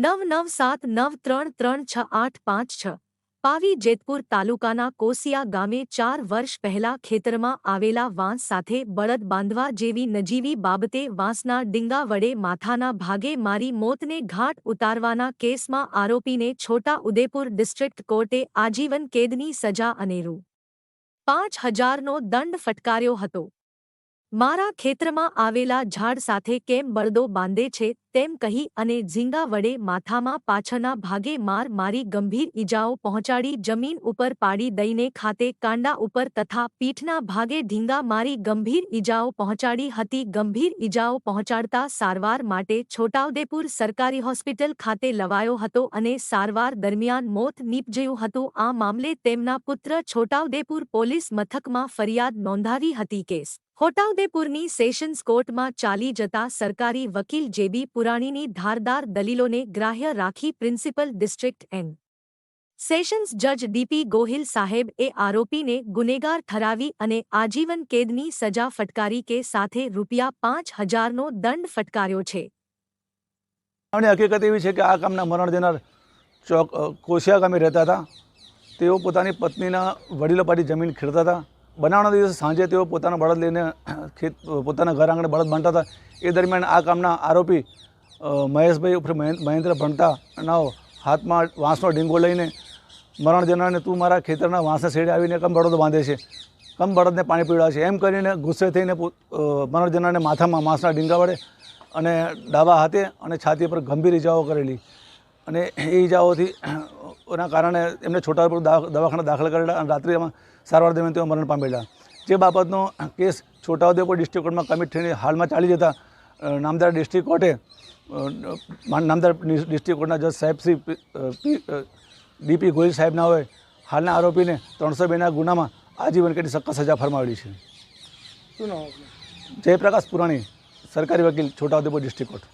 નવ નવ સાત નવ ત્રણ ત્રણ છ આઠ પાંચ છ. પાવી જેતપુર તાલુકાના કોસિયા ગામે ચાર વર્ષ પહેલા ખેતરમાં આવેલા વાંસ સાથે બળદ બાંધવા જેવી નજીવી બાબતે વાંસના ડીંગા વડે માથાના ભાગે મારી મોતને ઘાટ ઉતારવાના કેસમાં આરોપીને છોટા ઉદેપુર ડિસ્ટ્રિક્ટ કોર્ટે આજીવન કેદની સજા અનેરું. પાંચ હજારનો દંડ ફટકાર્યો હતો. મારા ખેતરમાં આવેલા ઝાડ સાથે કેમ બળદો બાંધે છે, તેમ કહી અને ઝીંગા વડે માથામાં પાછળના ભાગે માર મારી ગંભીર ઈજાઓ પહોંચાડી જમીન ઉપર પાડી દઈને ખાતે કાંડા ઉપર તથા પીઠના ભાગે ઢીંગા મારી ગંભીર ઈજાઓ પહોંચાડી હતી. ગંભીર ઈજાઓ પહોંચાડતા સારવાર માટે છોટાઉદેપુર સરકારી હોસ્પિટલ ખાતે લવાયો હતો અને સારવાર દરમિયાન મોત નીપજ્યું હતું. આ મામલે તેમના પુત્ર છોટાઉદેપુર પોલીસ મથકમાં ફરિયાદ નોંધાવી હતી કેસ છોટાઉદેપુરની સેશન્સ કોર્ટમાં ચાલી જતા સરકારી વકીલ જેબી પુરાણીની ધારદાર દલીલોને ગ્રાહ્ય રાખી પ્રિન્સિપલ ડિસ્ટ્રિક્ટ એન સેશન્સ જજ ડીપી ગોહિલ સાહેબ એ આરોપીને ગુનેગાર ઠરાવી અને આજીવન કેદની સજા ફટકારી કે સાથે રૂપિયા પાંચ હજારનો દંડ ફટકાર્યો છે. અને હકીકત એવી છે કે આ કામના મરણ દેનાર ચોક કોશિયા ગામે રહેતા હતા. તેઓ પોતાની પત્નીના વડીલો પાટી જમીન ખેડતા હતા. બનાવના દિવસે સાંજે તેઓ પોતાના બળદ લઈને ખેત, પોતાના ઘર આંગણે બળદ બાંધતા હતા. એ દરમિયાન આ કામના આરોપી મહેશભાઈ મહેન્દ્ર ભણતા નાઓ હાથમાં વાંસનો ડીંગો લઈને મરણ દેનારને તું મારા ખેતરના વાંસના શેડે આવીને કમ બળદ બાંધે છે. કમ બળદને પાણી પીવડાવે છે. એમ કરીને ગુસ્સે થઈને મરણ દેનારને માથામાં વાંસના ડીંગા વડે અને ડાબા હાથે અને છાતી પર ગંભીર ઈજાઓ કરેલી. અને એ ઈજાઓથી એના કારણે એમને છોટાઉદેપુર દવાખાના દાખલ કરેલા અને રાત્રે એમાં સારવાર દરમિયાન તેઓ મરણ પામેલા. જે બાબતનો કેસ છોટાઉદેપુર ડિસ્ટ્રિક્ટ કોર્ટમાં કમિટ થઈને હાલમાં ચાલી જતા નામદાર ડિસ્ટ્રિક્ટ કોર્ટે નામદાર ડિસ્ટ્રિક્ટ કોર્ટના જજ સાહેબ શ્રી ડીપી ગોહિલ સાહેબના હોય હાલના આરોપીને ત્રણસો બેના ગુનામાં આજીવન કેટલી સખત સજા ફરમાવેલી છે. જયપ્રકાશ પુરાણી સરકારી વકીલ છોટાઉદેપુર ડિસ્ટ્રિક્ટ કોર્ટ.